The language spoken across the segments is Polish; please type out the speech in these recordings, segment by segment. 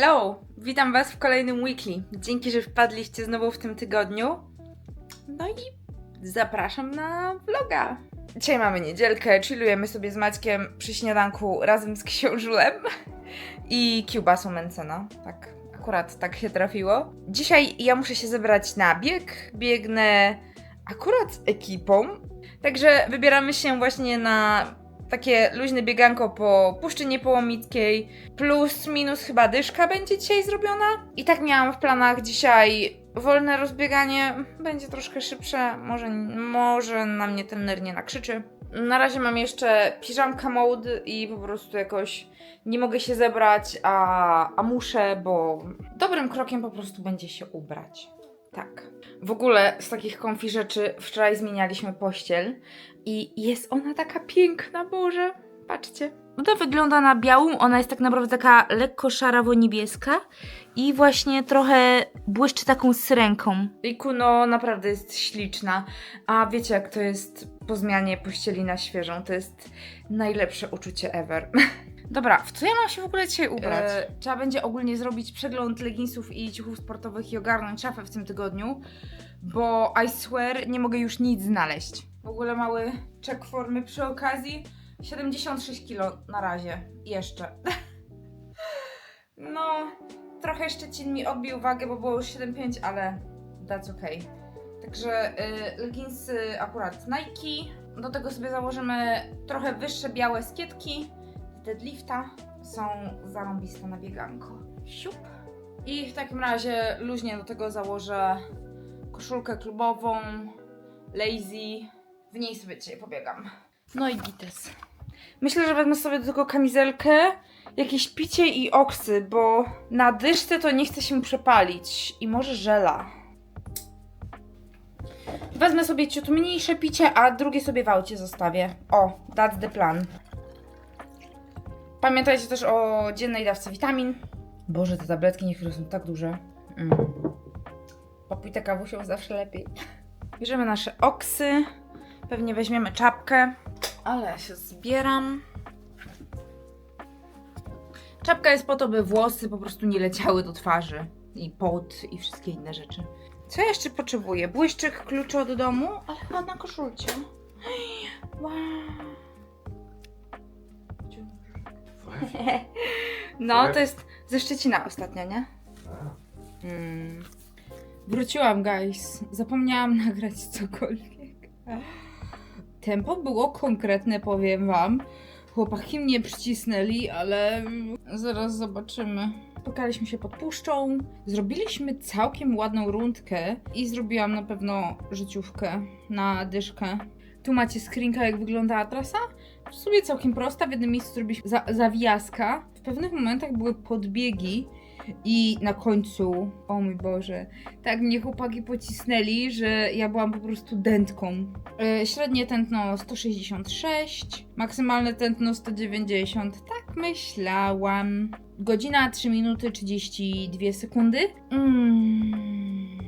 Hello! Witam Was w kolejnym weekly. Dzięki, że wpadliście znowu w tym tygodniu. No i zapraszam na vloga. Dzisiaj mamy niedzielkę, chillujemy sobie z Maćkiem przy śniadanku razem z książulem i kiełbasą Mencena. Tak, akurat tak się trafiło. Dzisiaj ja muszę się zebrać na bieg. Biegnę akurat z ekipą. Także wybieramy się właśnie na takie luźne bieganko po Puszczy Niepołomickiej. Plus, minus chyba dyszka będzie dzisiaj zrobiona. I tak miałam w planach dzisiaj wolne rozbieganie. Będzie troszkę szybsze, może, może na mnie trener nie nakrzyczy. Na razie mam jeszcze piżamka mode i po prostu jakoś nie mogę się zebrać, a, a muszę, bo dobrym krokiem po prostu będzie się ubrać. Tak. W ogóle z takich konfi rzeczy wczoraj zmienialiśmy pościel i jest ona taka piękna, Boże. Patrzcie. To wygląda na białą, ona jest tak naprawdę taka lekko szarawo-niebieska i właśnie trochę błyszczy taką syrenką. Iku, no naprawdę jest śliczna. A wiecie jak to jest po zmianie pościeli na świeżą? To jest najlepsze uczucie ever. Dobra, w co ja mam się w ogóle dzisiaj ubrać? E, trzeba będzie ogólnie zrobić przegląd leginsów i ciuchów sportowych i ogarnąć szafę w tym tygodniu, bo I swear nie mogę już nic znaleźć. W ogóle mały check formy przy okazji. 76 kilo na razie. Jeszcze. No, trochę Szczecin mi odbił wagę, bo było już 7,5, ale that's okay. Także y, leginsy akurat Nike. Do tego sobie założymy trochę wyższe białe skietki deadlifta. Są zarąbiste na bieganko. Siup. I w takim razie luźnie do tego założę koszulkę klubową, lazy. W niej sobie dzisiaj pobiegam. No i gites. Myślę, że wezmę sobie do tego kamizelkę, jakieś picie i oksy, bo na dyszce to nie chce się przepalić. I może żela. Wezmę sobie ciut mniejsze picie, a drugie sobie w aucie zostawię. O, that's the plan. Pamiętajcie też o dziennej dawce witamin. Boże, te tabletki niektóre są tak duże. Mm. Popój kawusią zawsze lepiej. Bierzemy nasze oksy. Pewnie weźmiemy czapkę. Ale ja się zbieram. Czapka jest po to, by włosy po prostu nie leciały do twarzy. I pot i wszystkie inne rzeczy. Co jeszcze potrzebuję? Błyszczyk, klucze od domu, ale chyba na koszulcie. Wow. No, to jest ze Szczecina ostatnio, nie? Mm. Wróciłam, guys. Zapomniałam nagrać cokolwiek. Tempo było konkretne, powiem wam. Chłopaki mnie przycisnęli, ale zaraz zobaczymy. Spotkaliśmy się pod puszczą, zrobiliśmy całkiem ładną rundkę i zrobiłam na pewno życiówkę na dyszkę. Tu macie screenka, jak wyglądała trasa. W sumie całkiem prosta, w jednym miejscu zrobiliśmy za. W pewnych momentach były podbiegi i na końcu, o mój Boże, tak mnie chłopaki pocisnęli, że ja byłam po prostu dętką. Yy, średnie tętno 166, maksymalne tętno 190. Tak myślałam. Godzina 3 minuty 32 sekundy. Mm.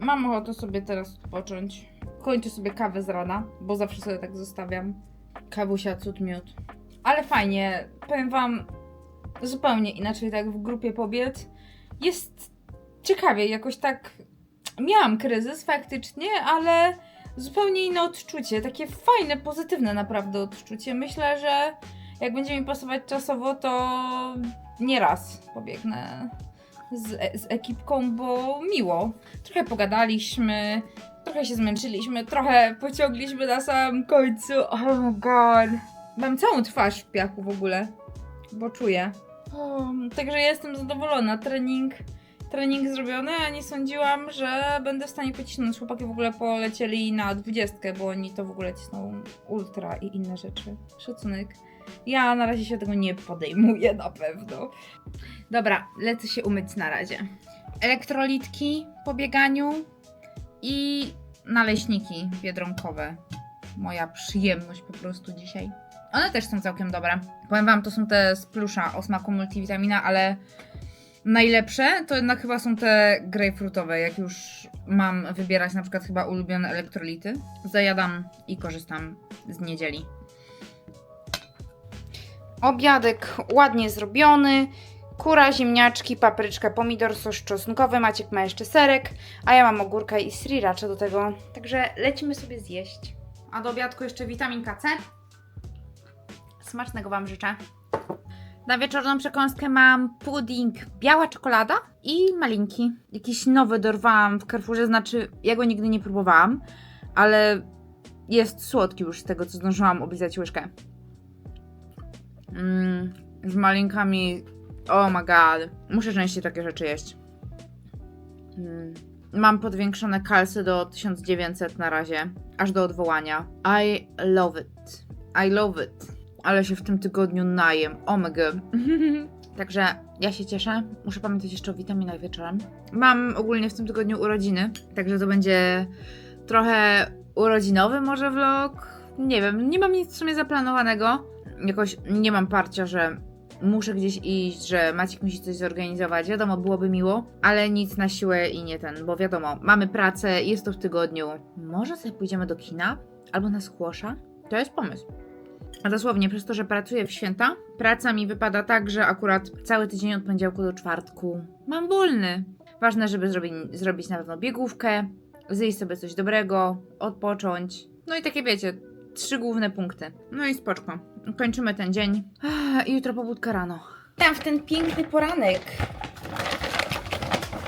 Mam ochotę sobie teraz odpocząć. Kończę sobie kawę z rana, bo zawsze sobie tak zostawiam. Kawusia, cud miód. Ale fajnie, powiem wam, zupełnie inaczej tak w grupie pobiec. Jest ciekawie, jakoś tak miałam kryzys faktycznie, ale zupełnie inne odczucie, takie fajne, pozytywne naprawdę odczucie. Myślę, że jak będzie mi pasować czasowo, to nie raz pobiegnę z, z ekipką, bo miło. Trochę pogadaliśmy, trochę się zmęczyliśmy, trochę pociągliśmy na samym końcu. Oh god. Mam całą twarz w piachu w ogóle, bo czuję. Także jestem zadowolona. Trening, trening zrobiony, a nie sądziłam, że będę w stanie pocisnąć. Chłopaki w ogóle polecieli na dwudziestkę, bo oni to w ogóle cisną ultra i inne rzeczy. Szacunek. Ja na razie się tego nie podejmuję na pewno. Dobra, lecę się umyć na razie. Elektrolitki po bieganiu i naleśniki biedronkowe. Moja przyjemność po prostu dzisiaj. One też są całkiem dobre. Powiem wam, to są te z plusza o smaku multivitamina, ale najlepsze to jednak chyba są te grejpfrutowe. Jak już mam wybierać na przykład chyba ulubione elektrolity, zajadam i korzystam z niedzieli. Obiadek ładnie zrobiony. Kura, ziemniaczki, papryczka, pomidor, sos czosnkowy, Maciek ma jeszcze serek, a ja mam ogórka i sriracha do tego. Także lecimy sobie zjeść. A do obiadku jeszcze witaminka C. Smacznego Wam życzę. Na wieczorną przekąskę mam pudding biała czekolada i malinki. Jakiś nowy dorwałam w Carrefourze, znaczy ja go nigdy nie próbowałam, ale jest słodki już z tego, co zdążyłam oblizać łyżkę. Mm, z malinkami. Oh my god. Muszę częściej takie rzeczy jeść. Mm. Mam podwiększone kalsy do 1900 na razie, aż do odwołania. I love it. I love it. Ale się w tym tygodniu najem. Oh my god. Także ja się cieszę. Muszę pamiętać jeszcze o witaminach wieczorem. Mam ogólnie w tym tygodniu urodziny, także to będzie trochę urodzinowy może vlog. Nie wiem, nie mam nic w sumie zaplanowanego. Jakoś nie mam parcia, że muszę gdzieś iść, że Maciek musi coś zorganizować. Wiadomo, byłoby miło, ale nic na siłę i nie ten, bo wiadomo, mamy pracę, jest to w tygodniu. Może sobie pójdziemy do kina? Albo na skłosza? To jest pomysł. A dosłownie, przez to, że pracuję w święta, praca mi wypada tak, że akurat cały tydzień od poniedziałku do czwartku mam wolny. Ważne, żeby zrobić, zrobić na pewno biegówkę, zjeść sobie coś dobrego, odpocząć. No i takie wiecie, trzy główne punkty. No i spoczko. Kończymy ten dzień. Ah, I jutro pobudka rano. Tam w ten piękny poranek.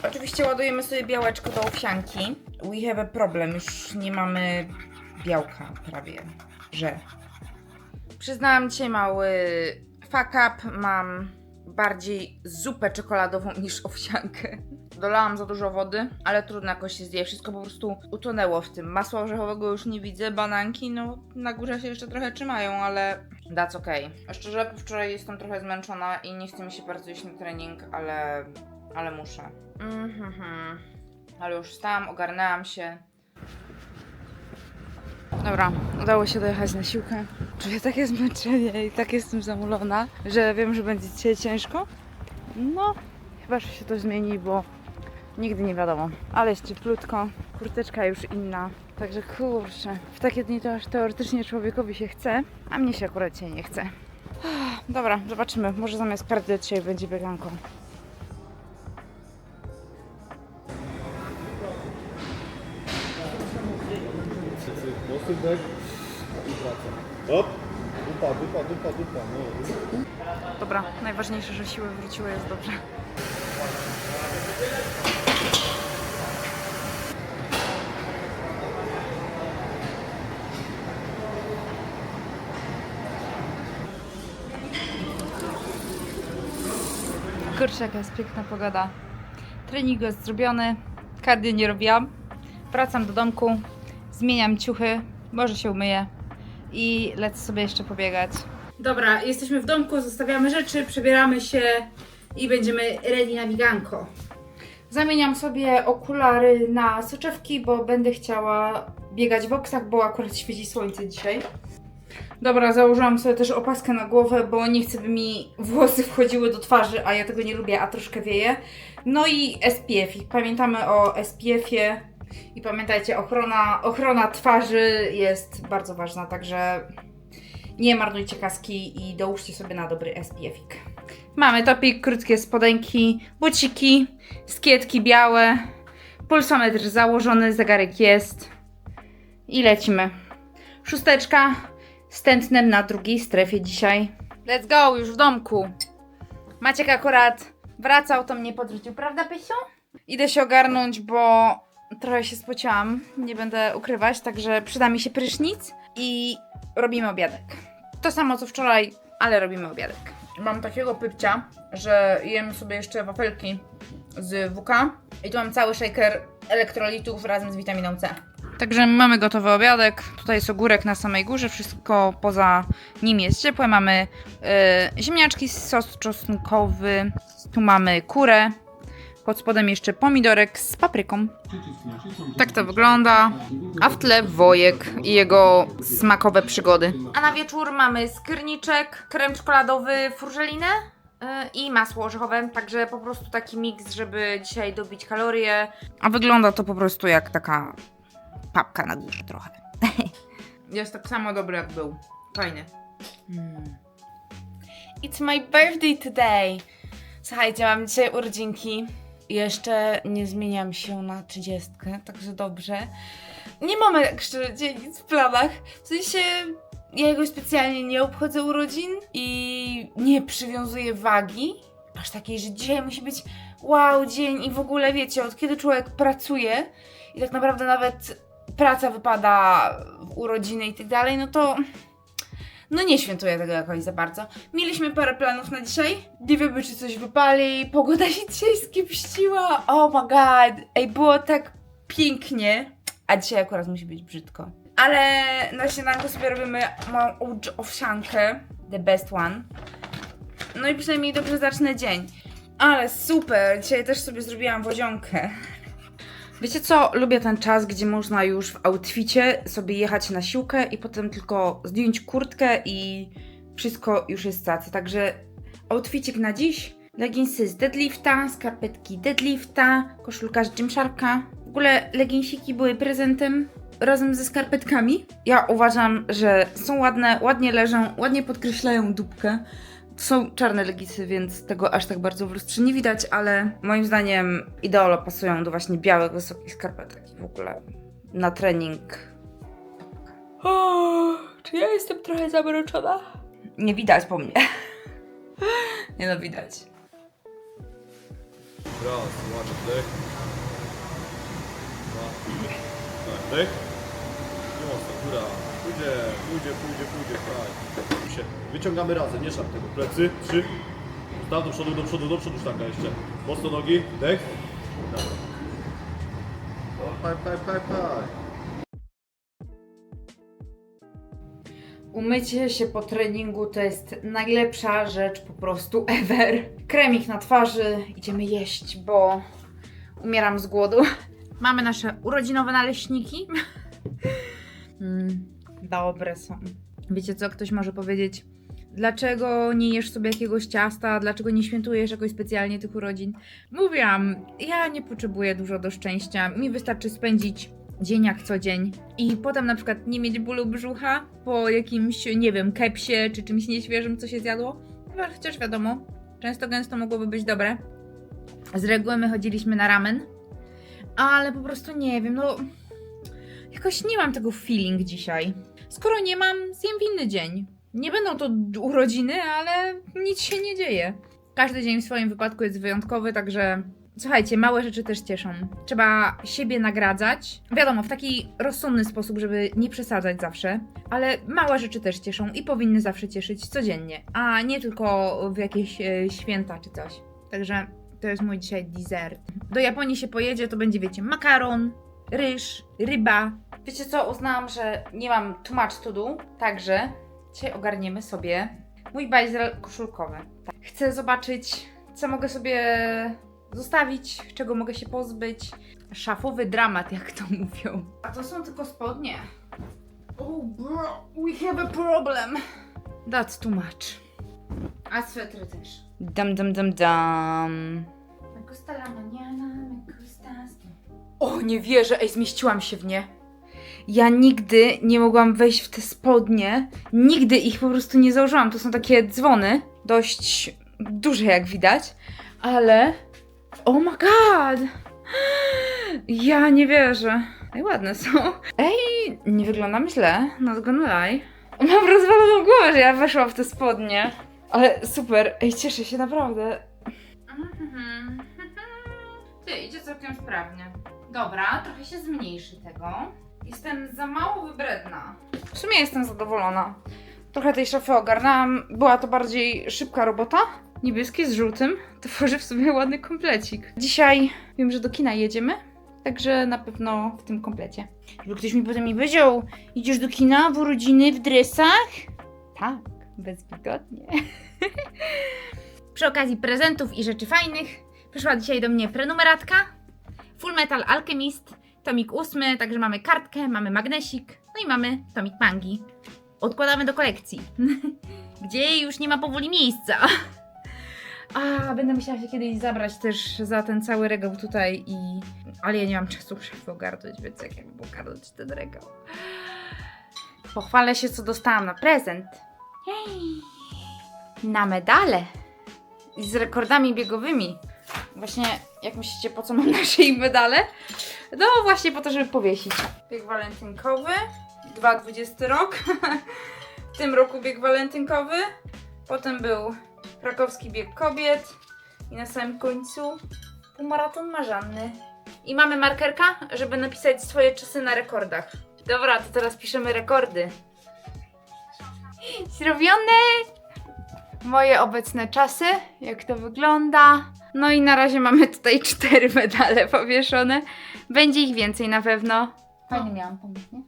Oczywiście ładujemy sobie białeczko do owsianki. We have a problem. Już nie mamy białka prawie, że. Przyznałam dzisiaj mały fuck up. Mam bardziej zupę czekoladową niż owsiankę. Dolałam za dużo wody, ale trudno jakoś się zje. Wszystko po prostu utonęło w tym. Masła orzechowego już nie widzę, bananki, no na górze się jeszcze trochę trzymają, ale that's okay. Szczerze, po wczoraj jestem trochę zmęczona i nie chce mi się bardzo iść na trening, ale, ale muszę. Mhm. Ale już wstałam, ogarnęłam się. Dobra, udało się dojechać na siłkę. Czuję takie zmęczenie i tak jestem zamulona, że wiem, że będzie dzisiaj ciężko. No, chyba że się to zmieni, bo nigdy nie wiadomo. Ale jest cieplutko, kurteczka już inna. Także kurczę, w takie dni to aż teoretycznie człowiekowi się chce, a mnie się akurat dzisiaj nie chce. Dobra, zobaczymy. Może zamiast karty dzisiaj będzie bieganką. I Hop! Dupa, dupa, dupa, dupa. No. Dobra, najważniejsze, że siły wróciły, jest dobrze. Kurczę, jaka jest piękna pogoda. Trening jest zrobiony, kardio nie robiłam. Wracam do domku, zmieniam ciuchy, może się umyję i lecę sobie jeszcze pobiegać. Dobra, jesteśmy w domku, zostawiamy rzeczy, przebieramy się i będziemy ready na biganko. Zamieniam sobie okulary na soczewki, bo będę chciała biegać w oksach, bo akurat świeci słońce dzisiaj. Dobra, założyłam sobie też opaskę na głowę, bo nie chcę, by mi włosy wchodziły do twarzy, a ja tego nie lubię, a troszkę wieje. No i SPF. Pamiętamy o SPF-ie i pamiętajcie, ochrona, ochrona twarzy jest bardzo ważna, także nie marnujcie kaski i dołóżcie sobie na dobry SPF-ik. Mamy topik, krótkie spodenki, buciki, skietki białe, pulsometr założony, zegarek jest i lecimy. Szósteczka z tętnem na drugiej strefie dzisiaj. Let's go, już w domku. Maciek akurat wracał, to mnie podrzucił, prawda Pysiu? Idę się ogarnąć, bo trochę się spociłam, nie będę ukrywać, także przyda mi się prysznic i robimy obiadek. To samo co wczoraj, ale robimy obiadek. Mam takiego pypcia, że jem sobie jeszcze wafelki z WK i tu mam cały shaker elektrolitów razem z witaminą C. Także mamy gotowy obiadek. Tutaj jest ogórek na samej górze, wszystko poza nim jest ciepłe. Mamy e, ziemniaczki, sos czosnkowy, tu mamy kurę, pod spodem jeszcze pomidorek z papryką. Tak to wygląda. A w tle wojek i jego smakowe przygody. A na wieczór mamy skierniczek, krem czekoladowy, furżelinę yy, i masło orzechowe. Także po prostu taki miks, żeby dzisiaj dobić kalorie. A wygląda to po prostu jak taka papka na górze trochę. Jest tak samo dobry jak był. Fajny. Mm. It's my birthday today. Słuchajcie, mam dzisiaj urodzinki. Jeszcze nie zmieniam się na trzydziestkę, także dobrze. Nie mamy tak szczerze nic w planach. W sensie ja jakoś specjalnie nie obchodzę urodzin i nie przywiązuję wagi. Aż takiej, że dzisiaj musi być wow dzień i w ogóle wiecie, od kiedy człowiek pracuje i tak naprawdę nawet praca wypada w urodziny i tak dalej, no to no nie świętuję tego jakoś za bardzo. Mieliśmy parę planów na dzisiaj. Nie wiemy, czy coś wypali. Pogoda się dzisiaj skiepściła. Oh my god. Ej, było tak pięknie. A dzisiaj akurat musi być brzydko. Ale na śniadanko sobie robimy małą owsiankę. The best one. No i przynajmniej dobrze zacznę dzień. Ale super. Dzisiaj też sobie zrobiłam wodzionkę. Wiecie co? Lubię ten czas, gdzie można już w outficie sobie jechać na siłkę i potem tylko zdjąć kurtkę i wszystko już jest stacy. Także outficik na dziś. Leginsy z deadlifta, skarpetki deadlifta, koszulka z Gymsharka. W ogóle leginsiki były prezentem razem ze skarpetkami. Ja uważam, że są ładne, ładnie leżą, ładnie podkreślają dupkę. Są czarne legisy, więc tego aż tak bardzo w lustrze nie widać, ale moim zdaniem ideolo pasują do właśnie białych, wysokich skarpetek i w ogóle na trening. O, czy ja jestem trochę zamroczona? Nie widać po mnie. Nie no, widać. Raz. Dwa. Tak, dech. Nie mocno, góra. Pójdzie, pójdzie, pójdzie, pójdzie, tak. Się. Wyciągamy razem, nie szarp tego. Plecy, trzy. Staw do przodu, do przodu, do przodu sztanga jeszcze. Mocno nogi, dech. Dobra. O, paj, paj, paj, paj. Umycie się po treningu to jest najlepsza rzecz po prostu ever. Kremik na twarzy, idziemy jeść, bo umieram z głodu. Mamy nasze urodzinowe naleśniki. Mm, dobre są. Wiecie co, ktoś może powiedzieć, dlaczego nie jesz sobie jakiegoś ciasta, dlaczego nie świętujesz jakoś specjalnie tych urodzin? Mówiłam, ja nie potrzebuję dużo do szczęścia, mi wystarczy spędzić dzień jak co dzień i potem na przykład nie mieć bólu brzucha po jakimś, nie wiem, kepsie czy czymś nieświeżym, co się zjadło. Chociaż wiadomo, często gęsto mogłoby być dobre. Z reguły my chodziliśmy na ramen, ale po prostu nie wiem, no jakoś nie mam tego feeling dzisiaj. Skoro nie mam, zjem w inny dzień. Nie będą to urodziny, ale nic się nie dzieje. Każdy dzień w swoim wypadku jest wyjątkowy, także słuchajcie, małe rzeczy też cieszą. Trzeba siebie nagradzać. Wiadomo, w taki rozsądny sposób, żeby nie przesadzać zawsze, ale małe rzeczy też cieszą i powinny zawsze cieszyć codziennie, a nie tylko w jakieś e, święta czy coś. Także to jest mój dzisiaj dessert. Do Japonii się pojedzie, to będzie, wiecie, makaron, ryż, ryba. Wiecie co, uznałam, że nie mam too much to do, także dzisiaj ogarniemy sobie mój bajzel koszulkowy. Tak. Chcę zobaczyć, co mogę sobie zostawić, czego mogę się pozbyć. Szafowy dramat, jak to mówią. A to są tylko spodnie. Oh bro, we have a problem. That's too much. A swetry też. Dam, dam, dam, dam. Me gusta la mañana, me gusta esto. O, nie wierzę, ej, zmieściłam się w nie. Ja nigdy nie mogłam wejść w te spodnie. Nigdy ich po prostu nie założyłam. To są takie dzwony, dość duże jak widać, ale... Oh my god! Ja nie wierzę. Ej, ładne są. Ej, nie wyglądam źle, not gonna lie. Mam rozwaloną głowę, że ja weszłam w te spodnie. Ale super, ej, cieszę się naprawdę. Ty, idzie całkiem sprawnie. Dobra, trochę się zmniejszy tego. Jestem za mało wybredna. W sumie jestem zadowolona. Trochę tej szafy ogarnęłam. Była to bardziej szybka robota. Niebieskie z żółtym. Tworzy w sumie ładny komplecik. Dzisiaj wiem, że do kina jedziemy. Także na pewno w tym komplecie. Żeby ktoś mi potem mi powiedział, idziesz do kina w urodziny w dresach? Tak, bezwzględnie. Przy okazji prezentów i rzeczy fajnych przyszła dzisiaj do mnie prenumeratka Full Metal Alchemist, tomik ósmy, także mamy kartkę, mamy magnesik, no i mamy tomik mangi. Odkładamy do kolekcji, gdzie już nie ma powoli miejsca. A, będę musiała się kiedyś zabrać też za ten cały regał tutaj i... Ale ja nie mam czasu szafy ogarnąć, więc jak jakby ogarnąć ten regał. Pochwalę się, co dostałam na prezent. Jej. Na medale. z rekordami biegowymi. Właśnie, jak myślicie, po co mam na szyi medale? No właśnie po to, żeby powiesić. Bieg walentynkowy, 2020 rok. w tym roku bieg walentynkowy. Potem był krakowski bieg kobiet. I na samym końcu półmaraton Marzanny. I mamy markerka, żeby napisać swoje czasy na rekordach. Dobra, to teraz piszemy rekordy. Zrobione! Moje obecne czasy, jak to wygląda. No i na razie mamy tutaj cztery medale powieszone. Będzie ich więcej na pewno. Fajny miałam pomysł, nie?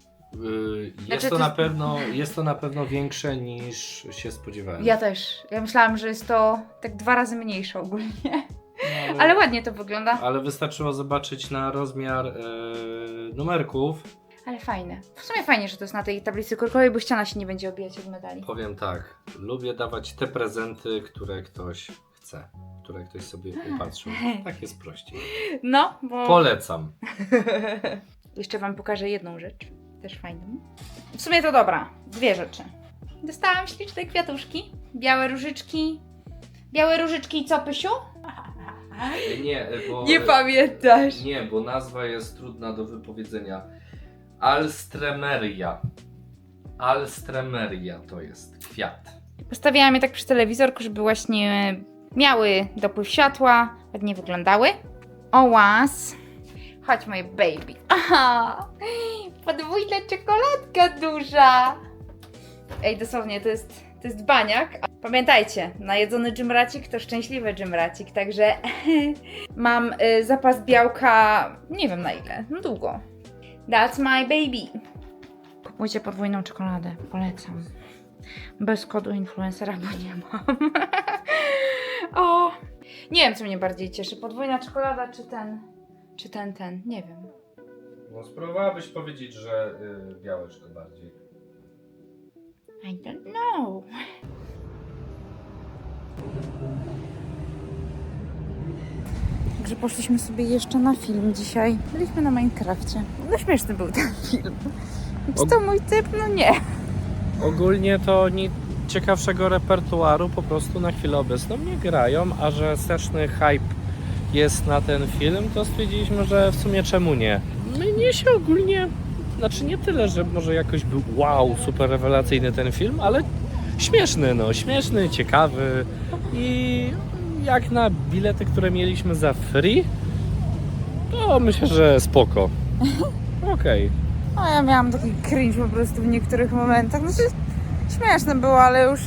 Y, Jest Znaczy, to to na jest- pewno, jest to na pewno większe niż się spodziewałem. Ja też. Ja myślałam, że jest to tak dwa razy mniejsze ogólnie. No, Ale ładnie to wygląda. ale wystarczyło zobaczyć na rozmiar e, numerków. Ale fajne. W sumie fajnie, że to jest na tej tablicy korkowej, bo ściana się nie będzie obijać od medali. Powiem tak, lubię dawać te prezenty, które ktoś chce, które ktoś sobie upatrzył. Tak jest prościej. No, bo... Polecam. Jeszcze wam pokażę jedną rzecz. Też fajną. W sumie to dobra. Dwie rzeczy. Dostałam śliczne kwiatuszki. Białe różyczki. Białe różyczki i co, Pysiu? Nie, bo, Nie pamiętasz. Nie, bo nazwa jest trudna do wypowiedzenia. Alstremeria. Alstremeria to jest kwiat. Postawiłam je tak przy telewizorku, żeby właśnie miały dopływ światła, ładnie wyglądały. O łas. Chodź moje baby. Aha, podwójna czekoladka duża. Ej, dosłownie, to jest, to jest baniak. Pamiętajcie, najedzony dżymracik to szczęśliwy dżymracik, także mam y, zapas białka, nie wiem na ile, no długo. That's my baby. Kupujcie podwójną czekoladę, polecam. Bez kodu influencera, bo nie mam. o! Nie wiem, co mnie bardziej cieszy. Podwójna czekolada, czy ten. Czy ten, ten. Nie wiem. No spróbowałabyś powiedzieć, że y, białeczko bardziej. I don't know. Także poszliśmy sobie jeszcze na film dzisiaj. Byliśmy na Minecrafcie. No śmieszny był ten film. Czy to mój typ? No nie. Ogólnie to nic ciekawszego repertuaru po prostu na chwilę obecną nie grają, a że straszny hype jest na ten film, to stwierdziliśmy, że w sumie czemu nie. Mnie się ogólnie, znaczy nie tyle, że może jakoś był wow, super rewelacyjny ten film, ale śmieszny, no, śmieszny, ciekawy i jak na bilety, które mieliśmy za free, to myślę, że spoko. Okej. A ja miałam taki cringe po prostu w niektórych momentach. Znaczy, śmieszne było, ale już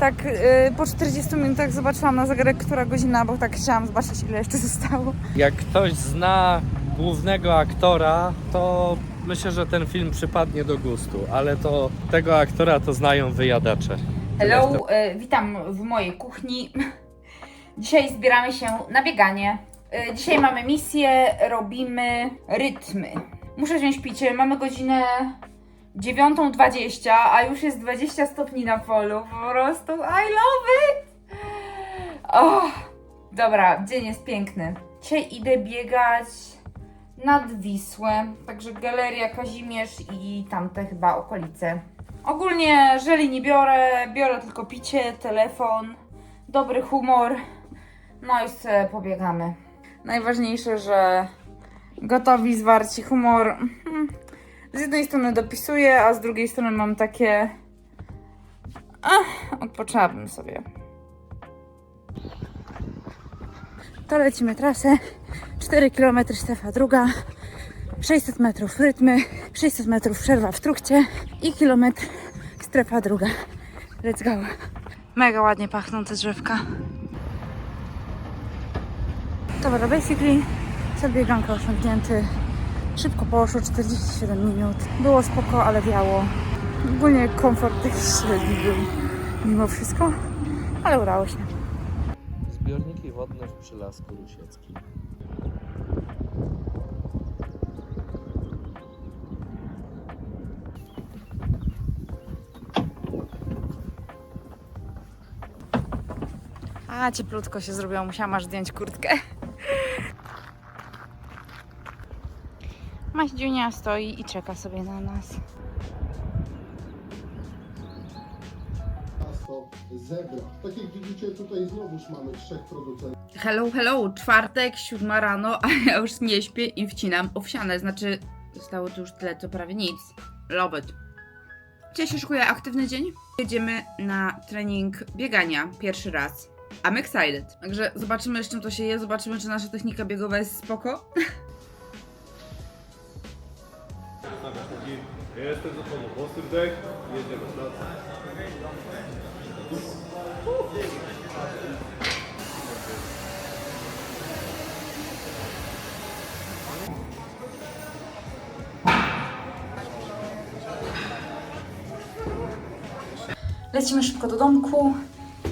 tak yy, po 40 minutach zobaczyłam na zegarek, która godzina, bo tak chciałam zobaczyć, ile jeszcze zostało. Jak ktoś zna głównego aktora, to myślę, że ten film przypadnie do gustu, ale to tego aktora to znają wyjadacze. Hello, y, witam w mojej kuchni. Dzisiaj zbieramy się na bieganie. Y, dzisiaj mamy misję, robimy rytmy. Muszę wziąć picie, mamy godzinę 9.20, a już jest 20 stopni na polu. Po prostu I love it! Oh, dobra, dzień jest piękny. Dzisiaj idę biegać nad Wisłę, także Galeria Kazimierz i tamte chyba okolice. Ogólnie żeli nie biorę, biorę tylko picie, telefon, dobry humor, no i sobie pobiegamy. Najważniejsze, że gotowi, zwarci, humor. Z jednej strony dopisuję, a z drugiej strony mam takie... Ach, odpoczęłabym sobie. To lecimy trasę. 4 km strefa druga. 600 metrów rytmy, 600 metrów przerwa w trukcie i kilometr strefa druga. Let's go. Mega ładnie pachną te drzewka. Dobra, basically cel bieganka osiągnięty. Szybko poszło, 47 minut. Było spoko, ale wiało. Ogólnie komfort taki średni był mimo wszystko, ale udało się. Zbiorniki wodne w Przylasku Rusieckim. A, cieplutko się zrobiło, musiałam aż zdjąć kurtkę. Maździunia stoi i czeka sobie na nas. zebra. Tak jak widzicie, tutaj znowuż mamy trzech producentów. Hello, hello, czwartek, siódma rano, a ja już nie śpię i wcinam owsiane, znaczy zostało tu już tyle, co prawie nic. Love it. Dzisiaj się szykuje aktywny dzień. Jedziemy na trening biegania pierwszy raz. I'm excited. Także zobaczymy z czym to się je, zobaczymy czy nasza technika biegowa jest spoko. Jestem za tobą. Mocny wdech. Jedziemy. Lecimy szybko do domku,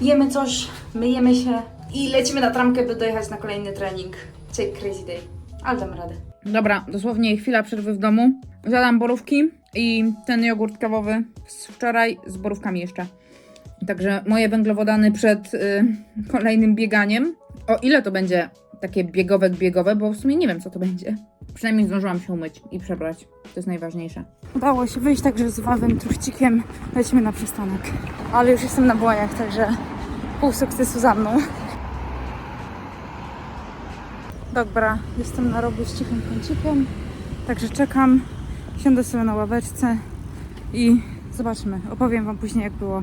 jemy coś, myjemy się i lecimy na tramkę, by dojechać na kolejny trening. Dzisiaj crazy day, ale dam radę. Dobra, dosłownie chwila przerwy w domu. Zjadam borówki i ten jogurt kawowy z wczoraj z borówkami jeszcze. Także moje węglowodany przed y, kolejnym bieganiem. O ile to będzie takie biegowe, biegowe, bo w sumie nie wiem co to będzie. Przynajmniej zdążyłam się umyć i przebrać. To jest najważniejsze. Udało się wyjść także z wawym truchcikiem. Lecimy na przystanek. Ale już jestem na błoniach, także pół sukcesu za mną. Dobra, jestem na rogu z cichym kącikiem. Także czekam. Siądę sobie na ławeczce i zobaczmy. Opowiem Wam później, jak było.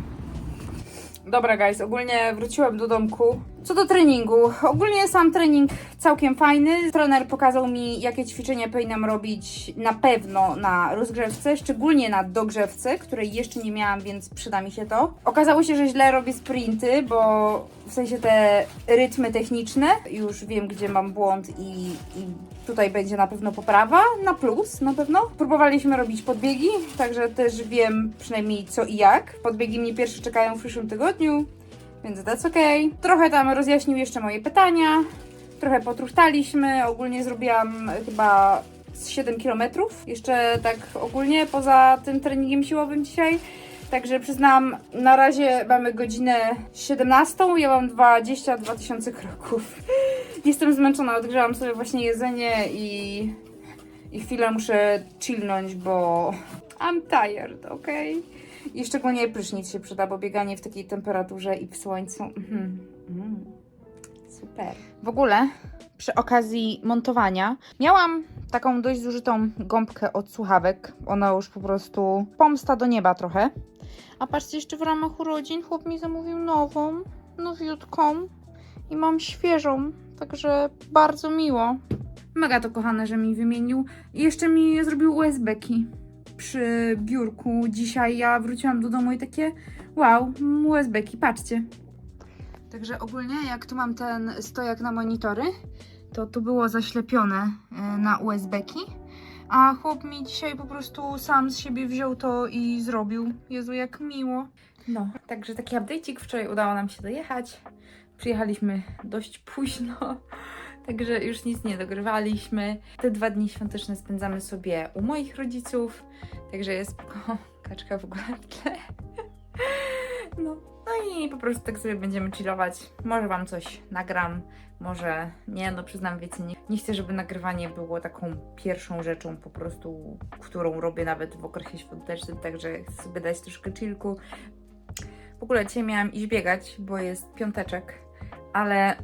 Dobra, guys, ogólnie wróciłam do domku. Co do treningu, ogólnie sam trening całkiem fajny. Trener pokazał mi, jakie ćwiczenia powinnam robić na pewno na rozgrzewce, szczególnie na dogrzewce, której jeszcze nie miałam, więc przyda mi się to. Okazało się, że źle robię sprinty, bo w sensie te rytmy techniczne, już wiem, gdzie mam błąd i, i tutaj będzie na pewno poprawa, na plus na pewno. Próbowaliśmy robić podbiegi, także też wiem przynajmniej co i jak. Podbiegi mnie pierwsze czekają w przyszłym tygodniu, więc that's okay. Trochę tam rozjaśnił jeszcze moje pytania, trochę potruchtaliśmy, ogólnie zrobiłam chyba z 7 km, jeszcze tak ogólnie poza tym treningiem siłowym dzisiaj. Także przyznam, na razie mamy godzinę 17, ja mam 22 tysiące kroków. Jestem zmęczona, odgrzałam sobie właśnie jedzenie i, i chwilę muszę chillnąć, bo I'm tired, ok? I szczególnie prysznic się przyda, bo bieganie w takiej temperaturze i w słońcu. Mm. Super. W ogóle przy okazji montowania miałam taką dość zużytą gąbkę od słuchawek. Ona już po prostu pomsta do nieba trochę. A patrzcie, jeszcze w ramach urodzin chłop mi zamówił nową, nowiutką i mam świeżą, także bardzo miło. Mega to kochane, że mi wymienił. I jeszcze mi zrobił USB-ki przy biurku. Dzisiaj ja wróciłam do domu i takie wow, USB-ki, patrzcie. Także ogólnie jak tu mam ten stojak na monitory, to tu było zaślepione e, na USB-ki. A chłop mi dzisiaj po prostu sam z siebie wziął to i zrobił. Jezu, jak miło. No, także taki update'ik. Wczoraj udało nam się dojechać. Przyjechaliśmy dość późno, także już nic nie dogrywaliśmy. Te dwa dni świąteczne spędzamy sobie u moich rodziców, także jest spoko. Kaczka w ogóle w tle. No, no i po prostu tak sobie będziemy chillować. Może Wam coś nagram, może nie, no przyznam, wiecie, nie, nie chcę, żeby nagrywanie było taką pierwszą rzeczą po prostu, którą robię nawet w okresie świątecznym, także chcę sobie dać troszkę chillku. W ogóle dzisiaj miałam iść biegać, bo jest piąteczek, ale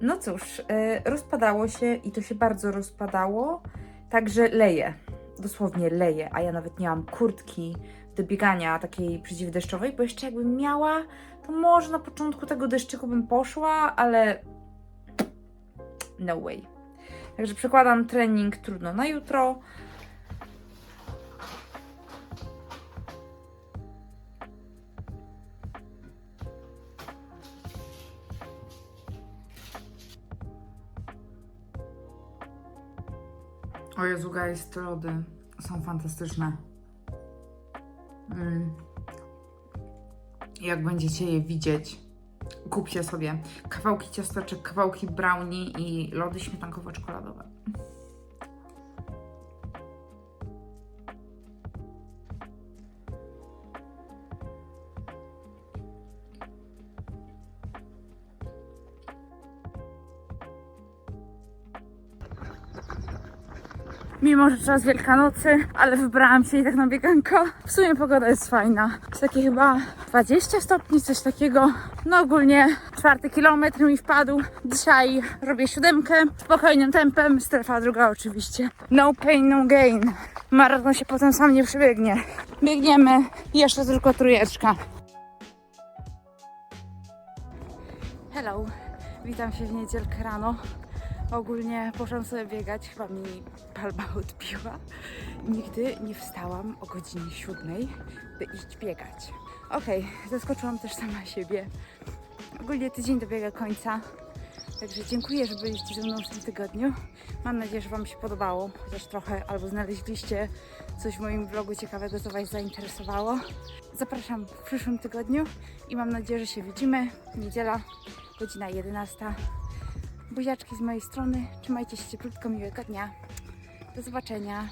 no cóż, yy, rozpadało się i to się bardzo rozpadało, także leje, dosłownie leje, a ja nawet nie mam kurtki do biegania takiej przeciwdeszczowej, bo jeszcze jakbym miała, to może na początku tego deszczyku bym poszła, ale no way. Także przekładam trening trudno na jutro. O Jezu, guys, te lody są fantastyczne. Mm. Jak będziecie je widzieć, kupcie sobie kawałki ciasteczek, kawałki brownie i lody śmietankowo-czekoladowe. Mimo że czas Wielkanocy, ale wybrałam się i tak na bieganko. W sumie pogoda jest fajna. Jest takie chyba 20 stopni, coś takiego. No ogólnie czwarty kilometr mi wpadł. Dzisiaj robię siódemkę, spokojnym tempem, strefa druga oczywiście. No pain, no gain. Maraton się potem sam nie przebiegnie. Biegniemy, jeszcze tylko trójeczka. Hello, witam się w niedzielkę rano. Ogólnie poszłam sobie biegać, chyba mi palma odbiła. Nigdy nie wstałam o godzinie siódmej, by iść biegać. Okej, zaskoczyłam też sama siebie. Ogólnie tydzień dobiega końca, także dziękuję, że byliście ze mną w tym tygodniu. Mam nadzieję, że Wam się podobało, chociaż trochę, albo znaleźliście coś w moim vlogu ciekawego, co Was zainteresowało. Zapraszam w przyszłym tygodniu i mam nadzieję, że się widzimy. Niedziela, godzina 11. Buziaczki z mojej strony. Trzymajcie się cieplutko, miłego dnia. Do zobaczenia.